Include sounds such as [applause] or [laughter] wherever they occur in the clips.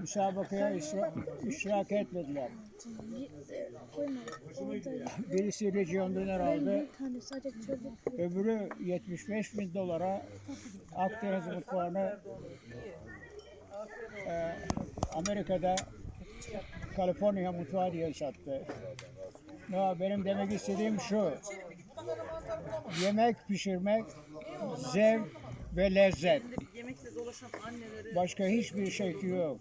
Müsabakaya işra- iştirak etmediler. Birisi Region Döner aldı. Bir tane sadece çocuk. Öbürü 75 bin dolara Akdeniz mutfağını e, Amerika'da Kaliforniya mutfağı diye sattı. Ya benim demek istediğim şu. Yemek pişirmek zevk ve lezzet. Yemekle dolaşan anneleri Başka hiçbir şey yok.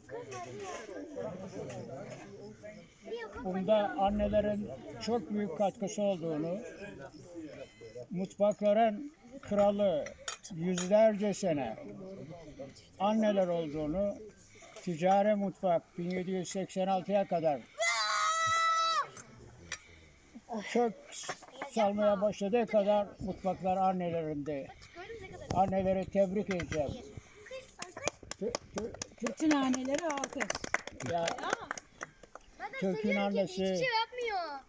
Bunda annelerin çok büyük katkısı olduğunu, mutfakların kralı yüzlerce sene anneler olduğunu, ticari mutfak 1786'ya kadar kök salmaya başladığı kadar mutfaklar annelerinde. Anneleri tebrik edeceğim. Tü- tü- Bütün hanelere alkış. Ya Türk'ün annesi Hiçbir şey yapmıyor.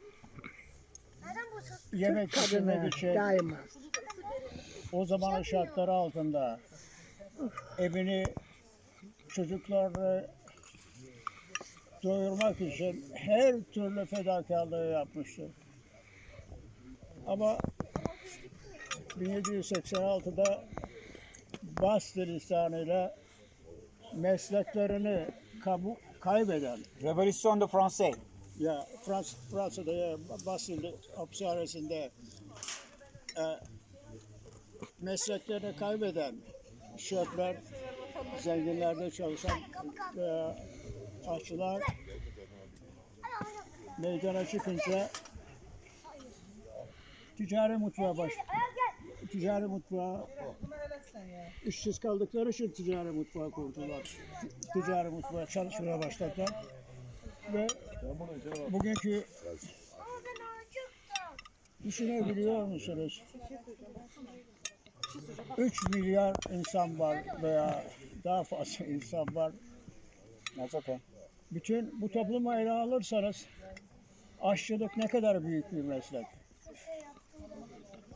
Neden bu sos? yemek pişirmek için Daima. o zamanın şartları altında evini çocuklarını doyurmak için her türlü fedakarlığı yapmıştır. Ama 1786'da Bastı lisanıyla mesleklerini kabu, kaybeden Révolution de Français. ya Frans, Fransa'da ya Basel hapishanesinde e, mesleklerini kaybeden şefler, zenginlerde çalışan e, aşçılar meydana çıkınca ticari mutfağa baş ticari mutfağa işsiz kaldıkları için ticari mutfağa kurdular. Ticari mutfağa çalışmaya başladılar. Ve bugünkü düşünebiliyor musunuz? 3 milyar insan var veya daha fazla insan var. Okay. Bütün bu toplumu ele alırsanız aşçılık ne kadar büyük bir meslek.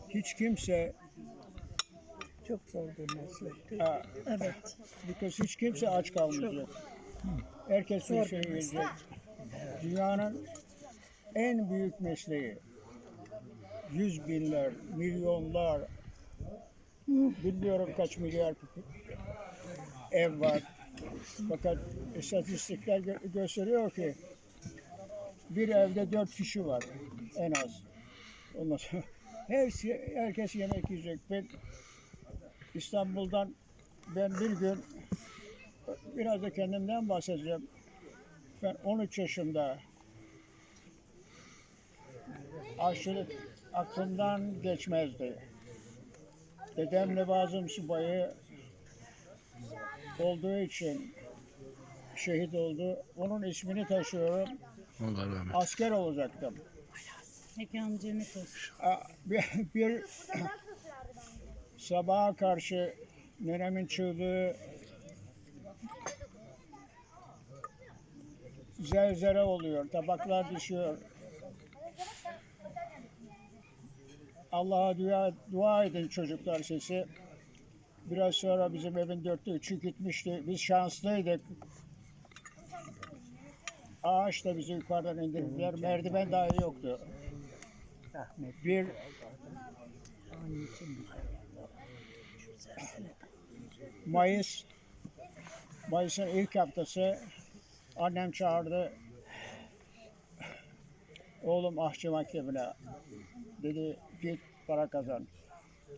Hiç kimse Çok zor bir meslek. ha, evet. Because hiç kimse aç kalmayacak. Herkes bir şey yiyecek. Dünyanın en büyük mesleği. Yüz binler, milyonlar, bilmiyorum kaç milyar ev var. Fakat istatistikler gö- gösteriyor ki bir evde dört kişi var en az. Ondan sonra [laughs] her, herkes yemek yiyecek. Ben İstanbul'dan ben bir gün biraz da kendimden bahsedeceğim. Ben 13 yaşımda aşçılık aklımdan geçmezdi. Dedem Levazım Subayı olduğu için şehit oldu. Onun ismini taşıyorum. Asker olacaktım. Mekan cennet olsun. Bir, bir sabaha karşı nenemin çığlığı zelzele oluyor, tabaklar düşüyor. Allah'a dua, dua edin çocuklar sesi. Biraz sonra bizim evin dörtte üçü gitmişti. Biz şanslıydık. Ağaç da bizi yukarıdan indirdiler. Merdiven dahi yoktu. Bir Mayıs Mayıs'ın ilk haftası annem çağırdı. Oğlum ahçı maktabına dedi git para kazan.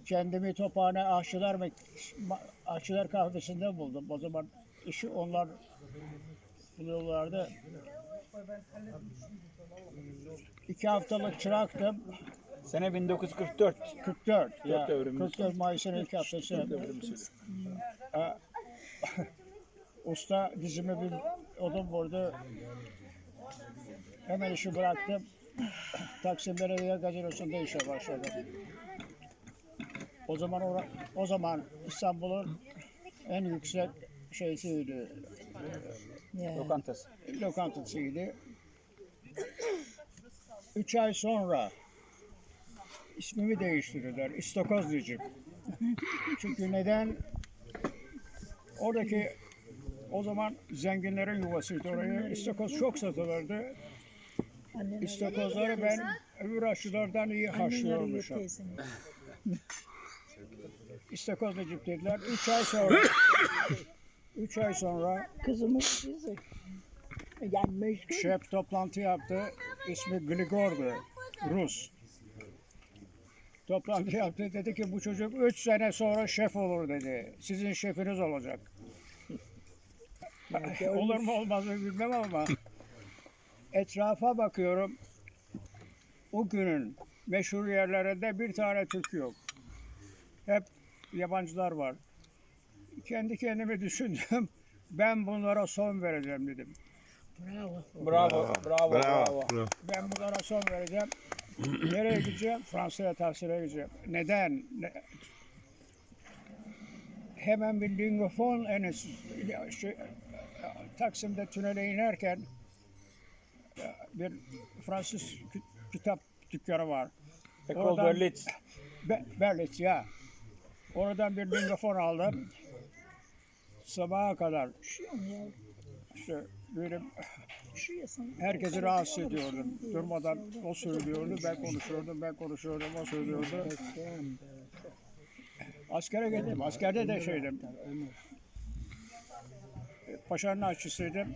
Kendimi tophane ma- aşçılar kahvesinde buldum. O zaman işi onlar buluyorlardı. İki haftalık çıraktım. Sene 1944. 44 ya. Dört devrimiz. 44 Mayıs'ın ilk haftası. Ha, [laughs] Usta dizime bir odun vurdu. Hemen işi bıraktım. [laughs] Taksim Belediye Gazinosu'nda işe başladım. O zaman ora- o zaman İstanbul'un en yüksek şeysiydi, Lokantası. lokantasıydı. Üç ay sonra ismimi değiştirdiler. İstokoz diyecek. Çünkü neden? Oradaki o zaman zenginlerin yuvasıydı oraya. İstakoz çok satılırdı. İstakozları ben öbür aşçılardan iyi haşlıyormuşum. İstakoz Necip dediler. Üç ay sonra üç ay sonra Kızımız meşgul. şef toplantı yaptı. İsmi Grigor'du. Rus. Toplantı yaptı. Dedi ki bu çocuk üç sene sonra şef olur dedi. Sizin şefiniz olacak. [laughs] olur mu olmaz mı bilmem ama [laughs] etrafa bakıyorum. O günün meşhur yerlerinde bir tane Türk yok. Hep yabancılar var. Kendi kendime düşündüm. [laughs] Ben bunlara son vereceğim dedim. Bravo. Bravo, bravo, bravo. Ben bunlara son vereceğim. [clears throat] Nereye gideceğim? Fransa'ya tahsile gideceğim. Neden? Ne- Hemen bir lingofon enstitüsü, şey, Taksim'de tünele inerken e, bir Fransız kitap dükkanı var. Oradan- Berlitz. Be- Berlitz ya. Oradan bir lingofon aldım. Sabaha kadar işte böyle. Herkesi rahatsız ediyordum. Durmadan o söylüyordu, ben konuşuyordum, ben konuşuyordum, o söylüyordu. Askere gittim. Askerde de şeydim. Paşanın aşçısıydım.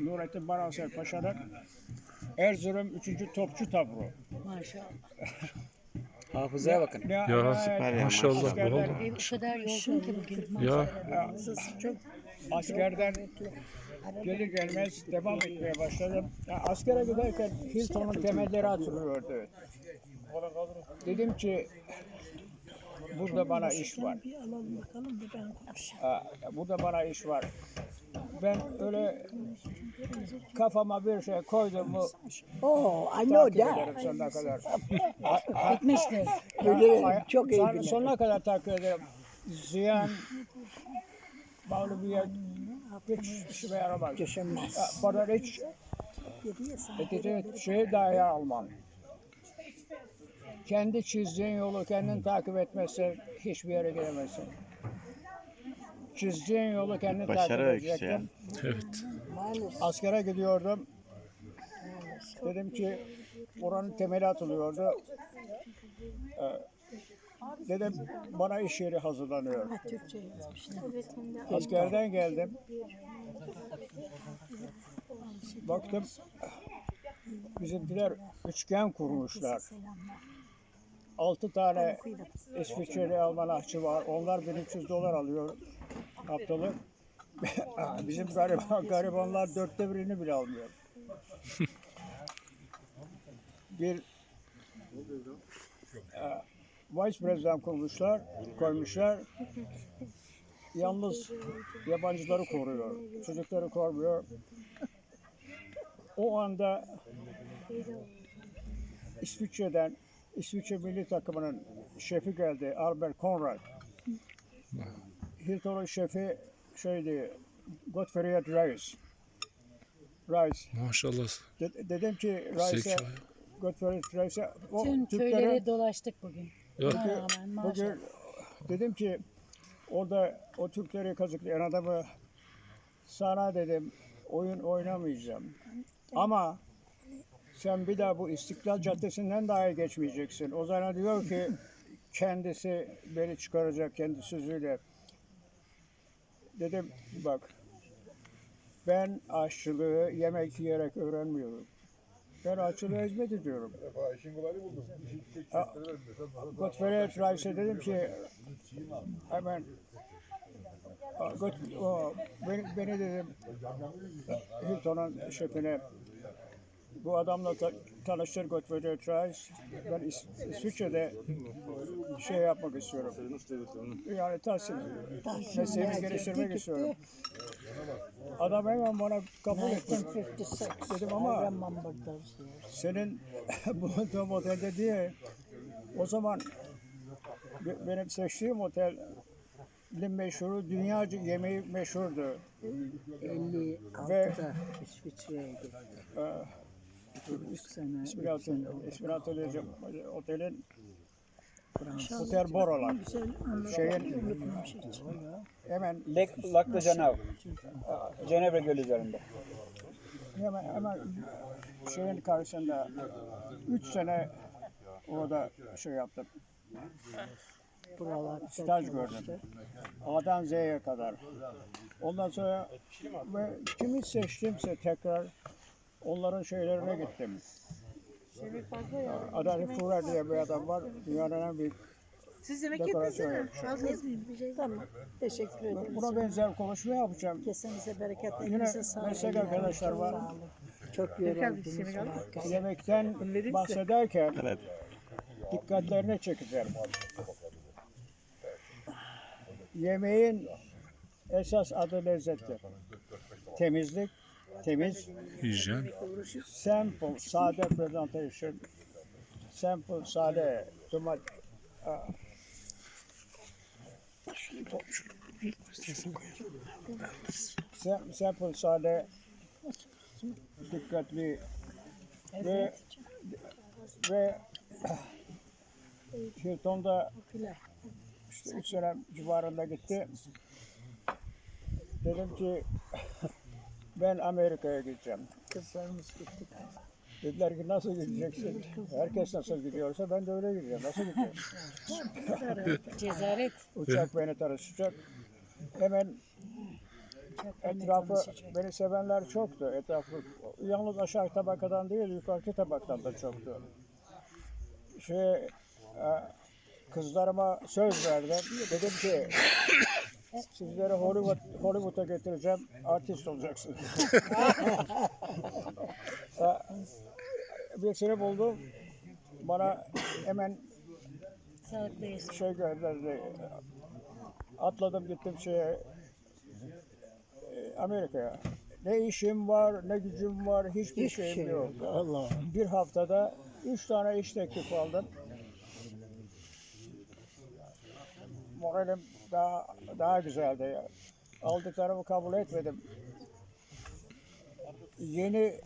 Nurettin Baransel Paşa'nın Erzurum 3. Topçu Taburu. Maşallah. Hafızaya bakın. Ne- Ya ne- süper ya, maşallah, askerden- bravo. Ev o kadar yorgun ki bugün. Ya Çok Askerden gelir gelmez devam etmeye başladım. Ya askere giderken Hilton'un temelleri atılıyordu. Dedim ki burada bana iş var. Ha, burada bana iş var. Ben öyle kafama bir şey koydum mu Oh, I know takip that. ederim sonuna kadar. Gitmişti. Bilirim, çok iyi son- bilirim. Sonuna kadar takip ederim. Ziyan mağlubiyet hiç işime yaramaz. Düşünmez. Bana hiç etiket şey dahi almam. Kendi çizdiğin yolu kendin takip etmezsen hiçbir yere gidemezsin. Çizdiğin yolu kendin takip Başarı öyküsü ya. edeceksin. evet. Maalesef. Askere gidiyordum. Dedim ki oranın temeli atılıyordu. Ee, dedim bana iş yeri hazırlanıyor. Ha, Türkçe yazmışlar. Askerden geldim. Baktım bizimkiler üçgen kurmuşlar. Altı tane İsviçreli Alman aşçı var. Onlar 1300 dolar alıyor haftalık. [laughs] Bizim gariban, garibanlar dörtte birini bile almıyor. Bir e, vice president kurmuşlar, koymuşlar. Yalnız yabancıları koruyor, çocukları korumuyor. O anda İsviçre'den İsviçre milli takımının şefi geldi, Albert Konrad. Hilton'un şefi şeydi, Gottfried Reis. Reis. Maşallah. De- dedim ki Reis'e. Gottfried Reis'e, o Tüm Türkleri köyleri dolaştık bugün. Bugün dedim ki orada o Türkleri kazıklayan adamı sana dedim oyun oynamayacağım. Ama sen bir daha bu İstiklal Caddesi'nden daha geçmeyeceksin. O zaman diyor ki kendisi beni çıkaracak kendi sözüyle. Dedim bak ben aşçılığı yemek yiyerek öğrenmiyorum. Ben aşçılığa hizmet ediyorum. Gottfried Reis'e dedim ki hemen "Aa, Got- o, beni, beni dedim Hilton'un şefine bu adamla ta- tanıştır Gottfried Reis. Ben İs- İsviçre'de şey yapmak istiyorum. Yani tahsil, mesleğimi geliştirmek istiyorum. Adam hemen bana kabul etti. 1956. Dedim ama- senin [laughs] bulunduğum otelde diye o zaman be- benim seçtiğim otelin meşhuru dünyaca yemeği meşhurdu. 56'da İsviçre'ye gittim. İsmini hatırlayacağım. İsmini hatırlayacağım. Otelin Otel Borolar. Şeyin hemen Lek, de Genève. Cenevre Gölü üzerinde. hemen hemen şeyin karşısında 3 sene orada şey yaptım. Buralar Staj gördüm. A'dan Z'ye kadar. Ondan sonra ve kimi seçtimse tekrar onların şeylerine gittim. Adari Furer diye bir adam var. Dünyanın en büyük Siz yemek yapmış. Bir şey Tamam. Teşekkür ederiz. Buna benzer konuşma yapacağım. Kesinize bereket. Yine elinize sağlık. meslek arkadaşlar var. Çok yoruldunuz. Yemekten bahsederken dikkatlerini çekeceğim. Yemeğin esas adı lezzettir. Temizlik, temiz, Hijyen. simple, sade presentation, simple, sade, tomat, Sim- simple, sade, dikkatli ve ve Hilton'da işte üç sene civarında gitti. Dedim ki ben Amerika'ya gideceğim. Kızlarımız gitti. Dediler ki nasıl gideceksin? Herkes nasıl gidiyorsa ben de öyle gideceğim. Nasıl gideceğim? [laughs] Cezaret. Uçak beni tanışacak. Hemen etrafı beni sevenler çoktu. Etrafı yalnız aşağı tabakadan değil yukarı tabaktan da çoktu. Şey, e, kızlarıma söz verdim. Dedim ki sizleri Hollywood, Hollywood'a getireceğim. Artist olacaksınız. [laughs] E, Birisini buldum. Bana hemen şey gönderdi. Atladım gittim şeye e, Amerika'ya. Ne işim var, ne gücüm var, hiçbir şeyim yok. Allah. Bir haftada üç tane iş teklifi aldım. Moralim daha daha güzeldi. Aldıklarımı kabul etmedim. Yeni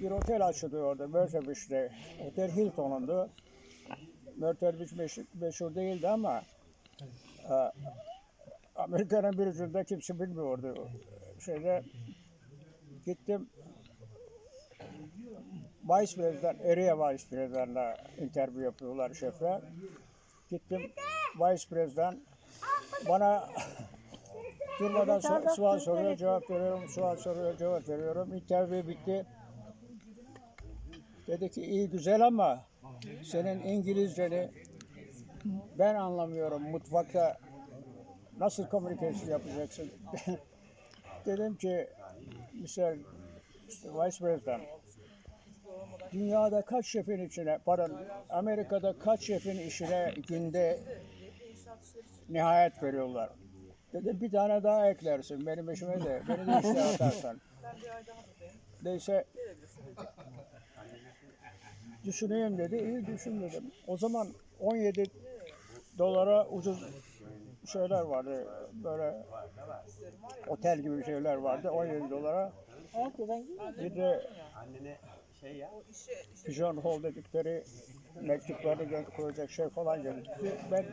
bir otel açılıyor orada Myrtle Beach'te. Otel Hilton'undu. Beach meşhur, değildi ama e, Amerika'nın bir ucunda kimse bilmiyordu. Şeyde gittim Vice President, Area Vice President'la interview yapıyorlar şefler. Gittim Vice President bana [laughs] durmadan so- sual soruyor, cevap veriyorum, sual soruyor, cevap veriyorum. Interview bitti. Dedi ki iyi güzel ama senin İngilizceni ben anlamıyorum mutfakta nasıl komünikasyon yapacaksın? [laughs] Dedim ki misal işte Vice President dünyada kaç şefin içine, pardon Amerika'da kaç şefin işine günde nihayet veriyorlar. Dedim bir tane daha eklersin benim işime de, beni de işte atarsan. Neyse düşüneyim dedi, iyi düşün dedim. O zaman 17 dolara ucuz şeyler vardı, böyle otel gibi şeyler vardı, 17 dolara. Bir de Pigeon Hall dedikleri mektuplarını koyacak şey falan geldi. Ben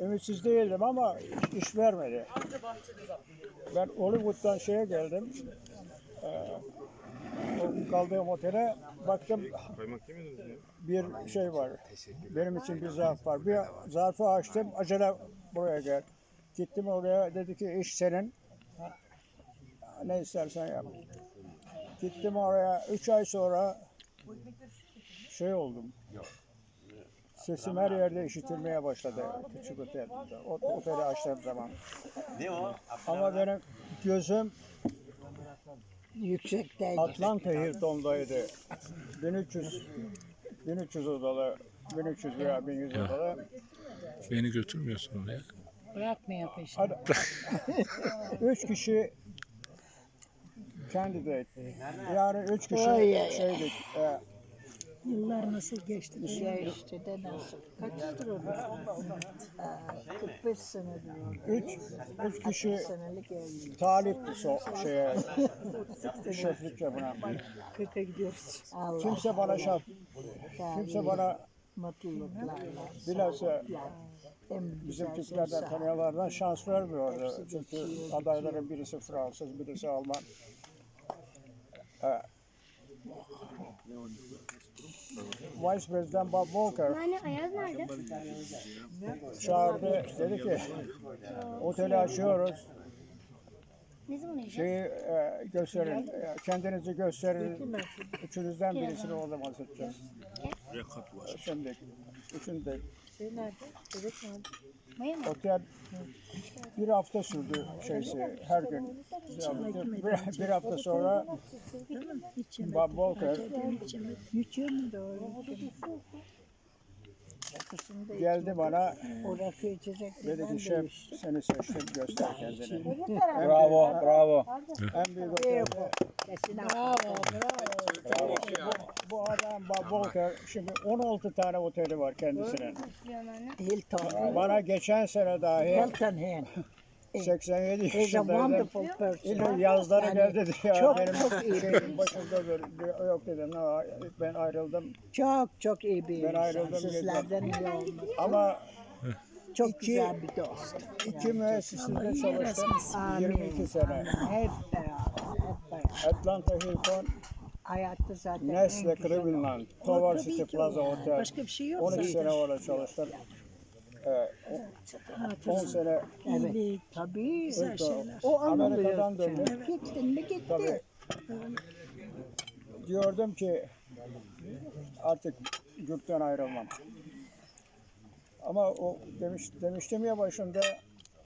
ümitsiz değildim ama iş vermedi. Ben Hollywood'dan şeye geldim. Ee, kaldığım otele baktım bir şey var. Benim için bir zarf var. Bir zarfı açtım. Acele buraya gel. Gittim oraya dedi ki iş senin. Ne istersen yap. Gittim oraya. Üç ay sonra şey oldum. Sesim her yerde işitilmeye başladı. Küçük otel. O, oteli açtığım zaman. Ama benim gözüm Yüksekteydi. Atlanta Hilton'daydı. 1300 1300 odalı 1300 veya 1100 odalı. Beni götürmüyorsun oraya. Bırakmıyor peşini. Hadi. [laughs] Üç kişi candidate. Yani üç kişi Oy, şeydik. E, Yıllar nasıl geçti? Ya işte de nasıl? Kaçtır o? Aa, 45 sene diyor. üç, üç kişi Senelik evlilik. talipti so, şeye, şeflik yapına. 40'a gidiyoruz. Allah. Kimse bana şart, kimse bana mutluluklarla. Bilhassa bizim şey Türklerden tanıyanlardan şans vermiyordu. Çünkü adayların birisi Fransız, birisi Alman. Vice President Bob Walker Ayaz nerede? çağırdı. Dedi ki oteli açıyoruz. Ne zaman yiyeceğiz? Şeyi e, gösterin, e, kendinizi gösterin. Üçünüzden birisini o zaman seçeceğiz. Şimdi üçünde Şey nerede? Bebek nerede? Maya mı? otel bir hafta sürdü şeysi her gün. Bir, bir hafta sonra Bob Walker geldi bana dedi ki şef seni seçtim göster kendini. Bravo, bravo. En büyük otelde Bravo, bravo. bu adam Bob Walker şimdi 16 tane oteli var kendisinin. Hilton. Bana geçen sene dahi Hilton Hen. 87 He's a wonderful person. Yazları Yani geldi dedi ya çok, benim çok iyi şeyin başında dur- yok dedim "Ha, ben ayrıldım Çok çok iyi bir Ben insan. ayrıldım, Sizlerden iyi ama Çok İki- güzel bir dost. iki müessesede çalıştım Amin. 22 sene. Hep beraber. Atlanta Hilton, Hayatta zaten Nestle en güzel. Cleveland, Tower City Plaza Hotel. Başka bir şey yok 12 zaten. sene orada çalıştım. Ee, 10 sene Evet, tabii. Güzel şeyler. O Amerika'dan döndüm. Gittin mi gitti. Tabii. Diyordum ki artık yurttan ayrılmam. Ama o demiş, demiştim ya başında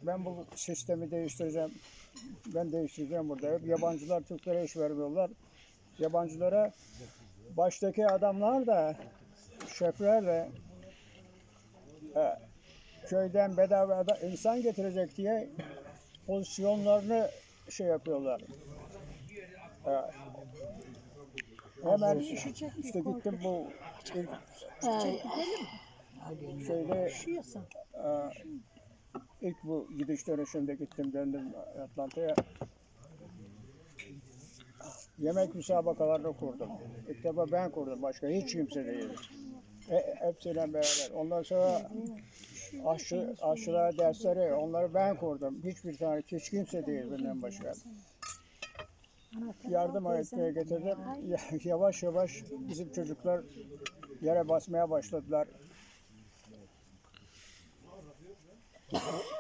ben bu sistemi değiştireceğim. Ben değiştireceğim burada. Hep yabancılar Türklere iş vermiyorlar. Yabancılara baştaki adamlar da şefler de e, köyden bedava ada- insan getirecek diye pozisyonlarını şey yapıyorlar. E, hemen işte gittim bu ilk şeyde e, ilk bu gidiş dönüşünde gittim döndüm Atlanta'ya. Yemek müsabakalarını kurdum. İlk defa ben kurdum. Başka hiç kimse değil. E, hepsiyle beraber. Ondan sonra aşçı, aşçılara dersleri onları ben kurdum. Hiçbir tane hiç kimse değil benden başka. Yardım etmeye getirdim. Ya- Yavaş yavaş bizim çocuklar yere basmaya başladılar.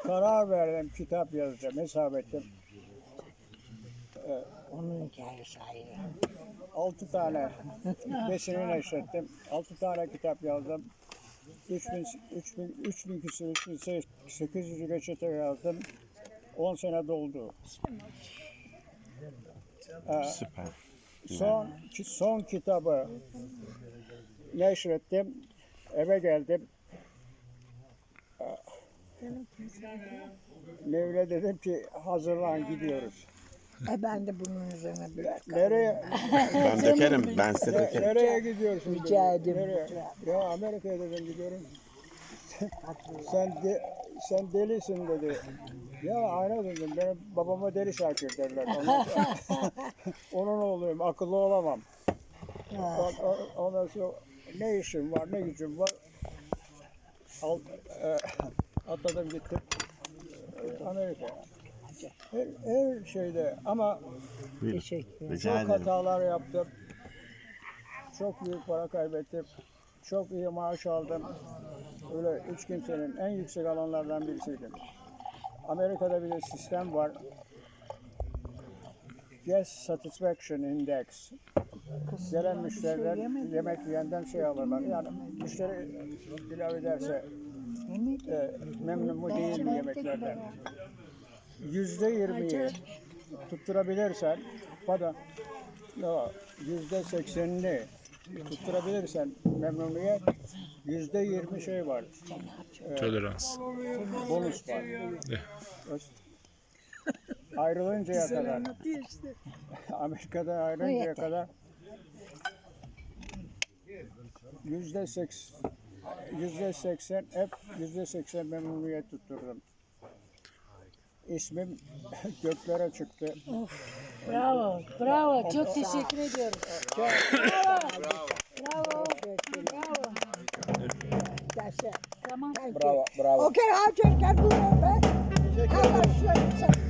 Karar verdim, kitap yazacağım, hesap ettim. Onun hikayesi ayrı. Altı tane besini neşrettim. Altı tane kitap yazdım. 3000, 3000, 3000 küsur, 3800 reçete yazdım. 10 sene doldu. Ee, Süper. son, son kitabı neşrettim. Eve geldim. Nevle dedim ki hazırlan gidiyoruz. E ben de bunun üzerine bir Nereye? Ben dökerim. Ben size dökerim. nereye gidiyorsun? Rica ederim. Ya Amerika'ya dedim gidiyorum. sen de, sen delisin dedi. Ya aynen dedim. Benim babama deli Şakir derler. Ondan [laughs] Onun oğluyum. Akıllı olamam. On- on- Ondan sonra ne işim var, ne gücüm var. Alt, e, atladım gittim. Amerika'ya. Her, her şeyde ama teşekkür Rica çok ederim. hatalar yaptım. Çok büyük para kaybettim. Çok iyi maaş aldım. Öyle hiç kimsenin en yüksek alanlardan birisiydim. Amerika'da bir de sistem var. Guest Satisfaction Index. Gelen müşteriden yemek yiyenden şey alırlar. Yani müşteri ilave ederse e, memnun mu değil mi yemeklerden? Yüzde yirmiyi tutturabilirsen, pardon, yüzde seksenini tutturabilirsen memnuniyet, yüzde yirmi şey var, Tolerans. bonus var. Ayrılıncaya kadar, [laughs] Amerika'dan ayrılıncaya kadar yüzde seks, yüzde seksen hep yüzde seksen memnuniyet tutturdum. İsmim [laughs] göklere çıktı. Bravo. Bravo. Çok teşekkür ediyorum. Bravo. Bravo. Bravo. Tamam. Bravo, bravo. Okay, Hacer gel buraya be. Al başlıyorum sen.